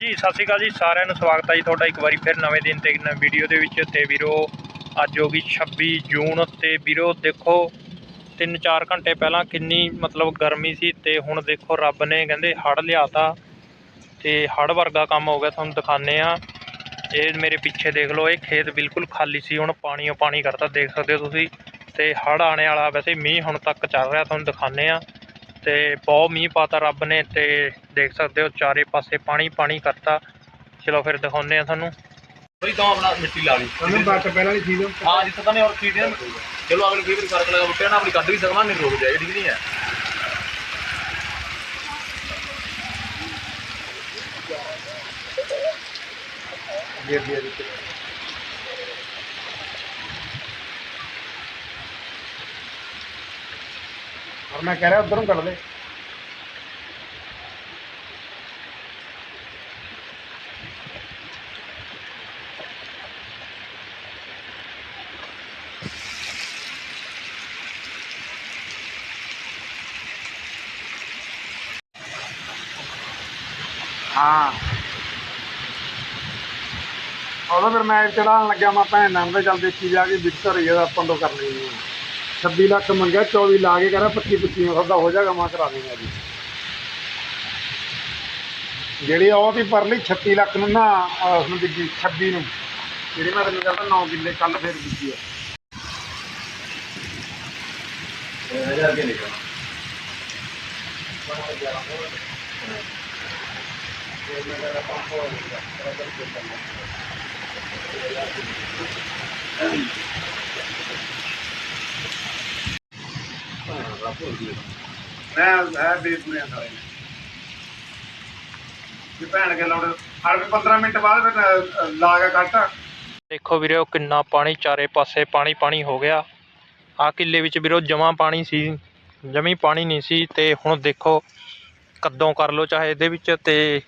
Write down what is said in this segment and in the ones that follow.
ਜੀ, ਸਤਿ ਸ਼੍ਰੀ ਅਕਾਲ ਜੀ, ਸਾਰਿਆਂ ਨੂੰ ਸਵਾਗਤ ਹੈ ਜੀ ਤੁਹਾਡਾ ਇੱਕ ਵਾਰੀ ਫਿਰ ਨਵੇਂ ਦਿਨ ਤੇ ਇੱਕ ਨਵੀਂ ਵੀਡੀਓ ਦੇ ਵਿੱਚ ਤੇ ਵੀਰੋ, ਅੱਜ ਹੋ ਗਈ 26 ਜੂਨ ਤੇ ਵੀਰੋ ਦੇਖੋ 3-4 ਘੰਟੇ ਪਹਿਲਾਂ ਕਿੰਨੀ ਮਤਲਬ ਗਰਮੀ ਸੀ ਤੇ ਹੁਣ ਦੇਖੋ ਰੱਬ ਨੇ ਕਹਿੰਦੇ ਹੜ੍ਹ ਲਿਆਤਾ ਤੇ ਹੜ੍ਹ ਵਰਗਾ ਕੰਮ ਹੋ ਗਿਆ, ਤੁਹਾਨੂੰ ਦਿਖਾਣੇ ਆ ਇਹ ਮੇਰੇ ਪਿੱਛੇ ਦੇਖ ਲਓ, ਇਹ ਖੇਤ ਬਿਲਕੁਲ ਖਾਲੀ ਸੀ, ਹੁਣ ਪਾਣੀਓ ਪਾਣੀ ਕਰਤਾ, ਦੇਖ ਸਕਦੇ ਹੋ ਤੁਸੀਂ। ਤੇ ਹੜ੍ਹ ਆਣੇ ਵਾਲਾ ਵੈਸੇ ਮੀਂਹ ਹੁਣ ਤੱਕ ਚੱਲ ਰਿਹਾ, ਤੁਹਾਨੂੰ ਦਿਖਾਣੇ ਆ ਤੇ ਬਹੁਤ ਮੀਂਹ ਪਾਤਾ ਰੱਬ ਨੇ ਤੇ ਦੇਖ ਸਕਦੇ ਹੋ ਚਾਰੇ ਪਾਸੇ ਪਾਣੀ ਪਾਣੀ ਕਰਤਾ। ਚਲੋ ਫਿਰ ਦਿਖਾਉਂਦੇ ਆ ਤੁਹਾਨੂੰ। ਬਈ ਤਾਂ ਆਪਣਾ ਮਿੱਟੀ ਲਾ ਲਈ। ਉਹਨੂੰ ਬੱਟ ਪਹਿਲਾਂ ਨਹੀਂ ਠੀਕ ਹਾਂ ਜਿੱਥੇ ਤਾਂ ਨੇ ਔਰ ਠੀਕ ਹੈ। ਚਲੋ ਅਗਲੇ ਵਾਰੀ ਫ਼ਰਕ ਲਗਾ ਬੁੱਟਿਆ ਨਾ ਆਪਣੀ ਕੱਢ ਵੀ ਸਕਣਾ ਨਹੀਂ ਰੁਕ ਜਾਏ ਠੀਕ ਨਹੀਂ ਹੈ। ਔਰ ਮੈਂ ਕਹਿ ਰਿਹਾ ਉਧਰੋਂ ਕੱਢ ਲੈ। ਹਾਂ। ਉਦੋਂ ਫਿਰ ਮੈਂ ਚੜਾਉਣ ਲੱਗਿਆ, ਮੈਂ ਭੈਣ ਨਾਲ ਦੇ ਚੱਲ ਦੇਖੀ ਜਾ ਕੇ ਵਿਕਟਰ ਹੀ ਇਹਦਾ ਆਪਾਂ ਤੋਂ ਕਰ ਲਈ 26 ਲੱਖ ਮੰਗਿਆ 24 ਲਾ ਕੇ ਕਹਿੰਦਾ 25 25 ਸੌਦਾ ਹੋ ਜਾਏਗਾ, ਮੈਂ ਕਰਾ ਦੇਗਾ ਜੀ। ਜਿਹੜੀ ਉਹ ਦੀ ਪਰ 36 ਲੱਖ ਨੂੰ ਨਾ, ਅਹ ਉਸਨੂੰ ਦਿੱਤੀ 26 ਨੂੰ। ਜਿਹੜੀ ਮੈਂ ਤੈਨੂੰ ਕਹਿੰਦਾ 9 ਕਿੱਲੇ ਕੱਲ ਫੇਰ ਦਿੱਤੀ ਆ। ਹਜ਼ਾਰ ਕੇ ਨਿਕਲ ਮੈਂ ਹੈ ਬੇਪੂਰਿਆਂ ਦਾ ਵੀ ਭੈਣ ਕੇ ਲਾਉਣ। ਹਰ ਵੀ 15 ਮਿੰਟ ਬਾਅਦ ਫਿਰ ਲਾ ਕੇ ਕੱਟ ਦੇਖੋ ਵੀਰੋ ਕਿੰਨਾ ਪਾਣੀ ਚਾਰੇ ਪਾਸੇ ਪਾਣੀ ਪਾਣੀ ਹੋ ਗਿਆ। ਆ ਕਿੱਲੇ ਵਿੱਚ ਵੀਰੋ ਜਮਾ ਪਾਣੀ ਸੀ, ਜਮੀ ਪਾਣੀ ਨਹੀਂ ਸੀ ਤੇ ਹੁਣ ਦੇਖੋ, ਕਦੋਂ ਕਰ ਲੋ ਚਾਹੇ ਇਹਦੇ ਵਿੱਚ ਤੇ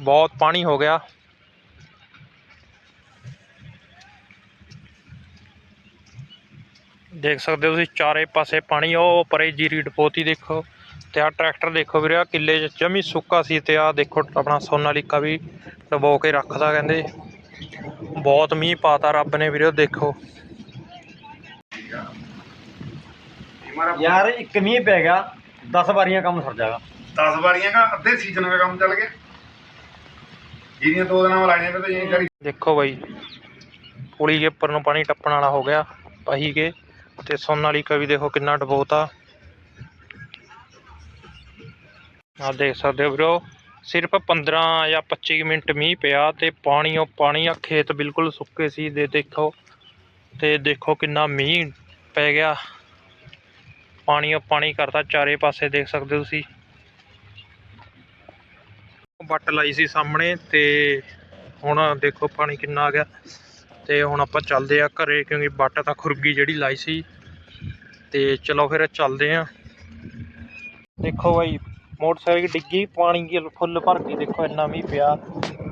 ਬਹੁਤ ਪਾਣੀ ਹੋ ਗਿਆ। ਦੇਖ ਸਕਦੇ ਹੋ ਤੁਸੀਂ ਚਾਰੇ ਪਾਸੇ ਪਾਣੀ ਉਹ ਪਰੇ ਜੀਰੀ ਡਪੋਤੀ ਦੇਖੋ ਤੇ ਆ ਟਰੈਕਟਰ ਦੇਖੋ ਵੀਰੇ ਆ ਕਿੱਲੇ 'ਚ ਜਮੀ ਸੁੱਕਾ ਸੀ ਤੇ ਆ ਦੇਖੋ ਆਪਣਾ ਸੋਨਾਲੀਕਾ ਵੀ ਡਬੋ ਕੇ ਰੱਖਦਾ ਕਹਿੰਦੇ। ਬਹੁਤ ਮੀਂਹ ਪਾਤਾ ਰੱਬ ਨੇ ਵੀਰੇ ਦੇਖੋ। ਯਾਰ ਇੱਕ ਮੀਂਹ ਪੈ ਗਿਆ 10 ਵਾਰੀਆਂ ਕੰਮ ਸਰ ਜਾਗਾ 10 ਵਾਰੀਆਂ ਦਾ ਅੱਧੇ ਸੀਜ਼ਨ ਦਾ ਕੰਮ ਚੱਲ ਗਿਆ। ਜਿਹੜੀਆਂ ਦੋ ਦਿਨਾਂ ਲਾਈਆਂ ਤੇ ਇਹ ਦੇਖੋ ਬਾਈ ਪੁਲੀ ਦੇ ਉੱਪਰ ਨੂੰ ਪਾਣੀ ਟੱਪਣ ਵਾਲਾ ਹੋ ਗਿਆ ਪਹੀ ਕੇ। ਤੇ ਸੁਣਨ ਵਾਲੀ ਕਵੀ ਦੇਖੋ ਕਿੰਨਾ ਡਬੋਤਾ ਆ। ਦੇਖ ਸਕਦੇ ਹੋ ਵੀਰੋ, ਸਿਰਫ 15 ਜਾਂ 25 ਮਿੰਟ ਮੀਂਹ ਪਿਆ ਤੇ ਪਾਣੀ ਉਹ ਪਾਣੀ ਆ, ਖੇਤ ਬਿਲਕੁਲ ਸੁੱਕੇ ਸੀ, ਦੇ ਦੇਖੋ, ਤੇ ਦੇਖੋ ਕਿੰਨਾ ਮੀਂਹ ਪੈ ਗਿਆ। ਪਾਣੀ ਉਹ ਪਾਣੀ ਕਰਤਾ ਚਾਰੇ ਪਾਸੇ, ਦੇਖ ਸਕਦੇ ਹੋ ਤੁਸੀਂ। ਵੱਟ ਲਾਈ ਸੀ ਸਾਹਮਣੇ ਤੇ ਹੁਣ ਦੇਖੋ ਪਾਣੀ ਕਿੰਨਾ ਆ ਗਿਆ। ਤੇ ਹੁਣ ਆਪਾਂ ਚੱਲਦੇ ਆ ਘਰੇ, ਕਿਉਂਕਿ ਵੱਟ ਤਾਂ ਖੁਰਗੀ ਜਿਹੜੀ ਲਾਈ ਸੀ। ਤੇ ਚਲੋ ਫਿਰ ਚੱਲਦੇ ਆ। ਦੇਖੋ ਬਾਈ, ਮੋਟਰਸਾਈਕਲ ਡਿੱਗੀ, ਪਾਣੀ ਕੀ ਫੁੱਲ ਭਰ ਕੇ ਦੇਖੋ ਇੰਨਾ ਵੀ ਪਿਆ।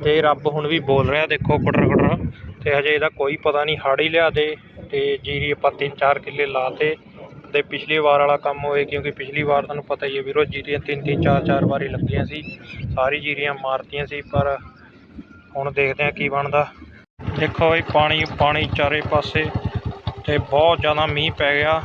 ਤੇ ਰੱਬ ਹੁਣ ਵੀ ਬੋਲ ਰਿਹਾ, ਦੇਖੋ ਕੁਟਰ ਕੁਟਰ। ਤੇ ਹਜੇ ਇਹਦਾ ਕੋਈ ਪਤਾ ਨਹੀਂ, ਹੜ ਹੀ ਲਿਆ ਦੇ। ਤੇ ਜੀਰੀ ਆਪਾਂ ਤਿੰਨ ਚਾਰ ਕਿੱਲੇ ਲਾਤੇ ਤੇ ਪਿਛਲੀ ਵਾਰ ਵਾਲਾ ਕੰਮ ਹੋਏ, ਕਿਉਂਕਿ ਪਿਛਲੀ ਵਾਰ ਤੁਹਾਨੂੰ ਪਤਾ ਹੀ ਹੈ ਵੀਰੋ, ਜੀਰੀਆਂ ਤਿੰਨ ਤਿੰਨ, ਚਾਰ ਚਾਰ ਵਾਰੀ ਲੱਗੀਆਂ ਸੀ। ਸਾਰੀ ਜੀਰੀਆਂ ਮਾਰਤੀਆਂ ਸੀ, ਪਰ ਹੁਣ ਦੇਖਦੇ ਆ ਕੀ ਬਣਦਾ। ਦੇਖੋ ਬਈ ਪਾਣੀ ਪਾਣੀ ਚਾਰੇ ਪਾਸੇ ਤੇ ਬਹੁਤ ਜ਼ਿਆਦਾ ਮੀਂਹ ਪੈ ਗਿਆ।